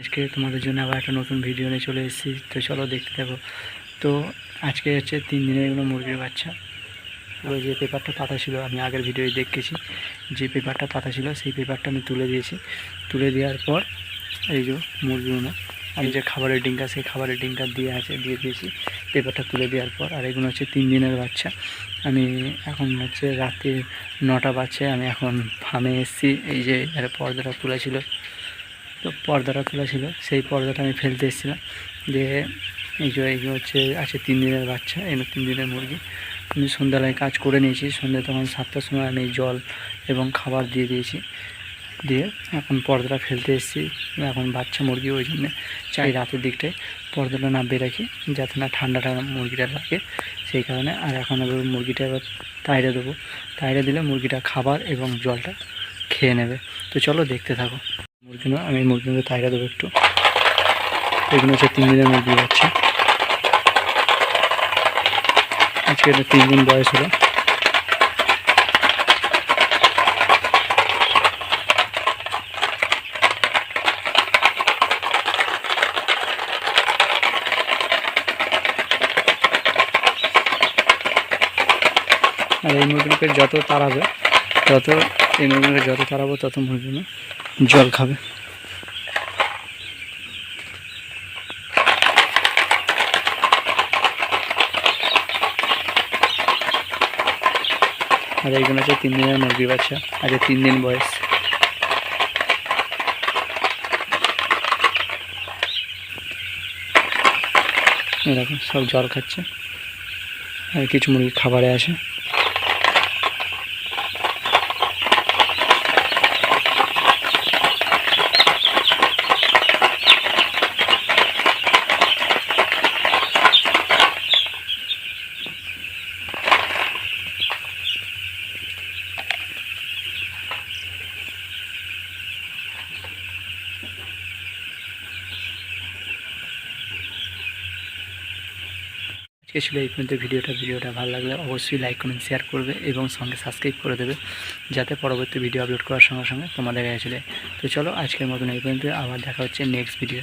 আজকে তোমাদের জন্য আবার একটা নতুন ভিডিও নিয়ে চলে এসেছি। তো চলো দেখতে থাকো। তো আজকে হচ্ছে তিন দিনের এগুলো মুরগির বাচ্চা। ওই যে পেপারটা পাতা ছিল, আমি আগের ভিডিওয় দেখেছি। যে পেপারটা পাতা ছিল, সেই পেপারটা আমি তুলে দিয়েছি। তুলে দেওয়ার পর এই যে মুরগিগুলো, আমি যে খাবারের ডিঙ্কা সেই খাবারের ডিঙ্কা দিয়ে আছে, দিয়ে দিয়েছি। পেপারটা তুলে দেওয়ার পর, আর এগুলো হচ্ছে তিন দিনের বাচ্চা। আমি এখন হচ্ছে রাতে নটা বাজছে আমি এখন ফার্মে এসেছি। এই যে পর্দাটা তোলা ছিল তো পর্দাটা তোলা ছিল, সেই পর্দাটা আমি ফেলতে এসেছিলাম। দিয়ে এই যে, এই হচ্ছে, আছে তিন দিনের বাচ্চা এগুলো তিন দিনের মুরগি। আমি সন্ধ্যাবেলায় কাজ করে নিয়েছি, সন্ধ্যে তখন সাতটার সময় আমি জল এবং খাবার দিয়ে দিয়েছি। দিয়ে এখন পর্দাটা ফেলতে এসেছি, এখন বাচ্চা মুরগি, ওই জন্যে চাই রাতের দিকটায় পর্দাটা না বেরাখি যাতে না ঠান্ডাটা মুরগিটা লাগে। সেই কারণে আর এখন আবার মুরগিটা এবার তাইরে দেবো। তাইরে দিলে মুরগিটা খাবার এবং জলটা খেয়ে নেবে। তো চলো দেখতে থাকো। মুরগিগুলো আমি মুরগিগুলো তাইরে দেবো একটু। এগুলো হচ্ছে তিন দিনের মুরগি বাচ্চা। আজকে এটা তিন দিন বয়স হলো। আর এই মুরগিগুলোকে যত তাড়াবে তত এই মুরগিগুলোকে যত তাড়াবো, তত মুরগিগুলো জল খাবে। আর এইগুলো হচ্ছে তিন দিনের মুরগির বাচ্চা আজকে তিন দিন বয়স। এরকম সব জল খাচ্ছে। আর কিছু মুরগি খাবারে আসে। আজকে ছিল এই পর্যন্ত ভিডিওটা। ভিডিওটা ভালো লাগলে অবশ্যই লাইক কমেন্ট শেয়ার করবে এবং সঙ্গে সাবস্ক্রাইব করে দেবে, যাতে পরবর্তী ভিডিও আপলোড করার সঙ্গে সঙ্গে তোমাদের কাছে চলে। তো চলো আজকের মতন এই পর্যন্ত আবার দেখা হচ্ছে নেক্সট ভিডিও